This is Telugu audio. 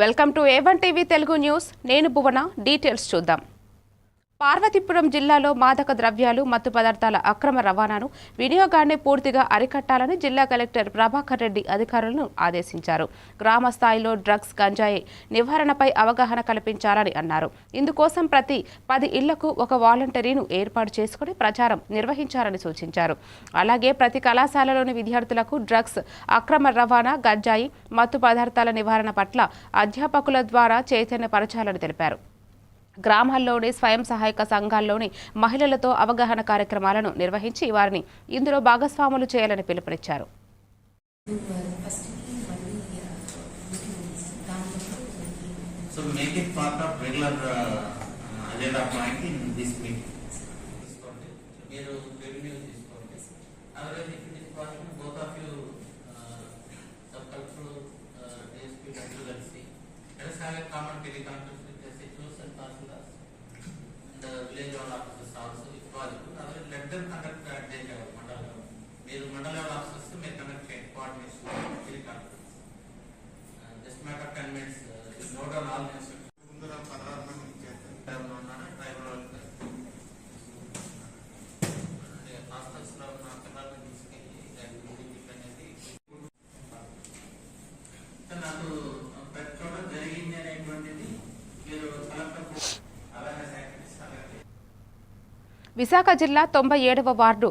Welcome to A one TV Telugu news. నేను భువన. డీటెయిల్స్ చూద్దాం. పార్వతీపురం జిల్లాలో మాదక ద్రవ్యాలు మత్తు పదార్థాల అక్రమ రవాణాను వినియోగాన్ని పూర్తిగా అరికట్టాలని జిల్లా కలెక్టర్ ప్రభాకర్ రెడ్డి అధికారులను ఆదేశించారు. గ్రామ స్థాయిలో డ్రగ్స్ గంజాయి నివారణపై అవగాహన కల్పించాలని అన్నారు. ఇందుకోసం ప్రతి పది ఇళ్ళకు ఒక వాలంటరీను ఏర్పాటు చేసుకుని ప్రచారం నిర్వహించాలని సూచించారు. అలాగే ప్రతి కళాశాలలోని విద్యార్థులకు డ్రగ్స్ అక్రమ రవాణా గంజాయి మత్తు పదార్థాల నివారణ పట్ల అధ్యాపకుల ద్వారా చైతన్యపరచాలని తెలిపారు. గ్రామాల్లోని స్వయం సహాయక సంఘాల్లోని మహిళలతో అవగాహన కార్యక్రమాలను నిర్వహించి వారిని ఇందులో భాగస్వాములు చేయాలని పిలుపునిచ్చారు. Uh, common teleconference conduct day level mandal level. మీరు మండల లెవెల్ ఆఫీసర్స్ మీరు కండక్ట్ చేయండి. Coordination teleconference just matter of ten minutes note on all ముందర పదహారు మంది ఇచ్చేస్తాను ఉన్నాను ట్రైబల్ వెల్ఫేర్ హాస్టల్స్లో ఉన్న పిల్లల్ని తీసుకెళ్ళి అనేది నాకు ప్రతి చోట జరిగింది అనేటువంటిది మీరు కలెక్టర్ అవేర్నెస్ యాక్టివిటీస్ అలాగే విశాఖ జిల్లా తొంభై ఏడవ వార్డు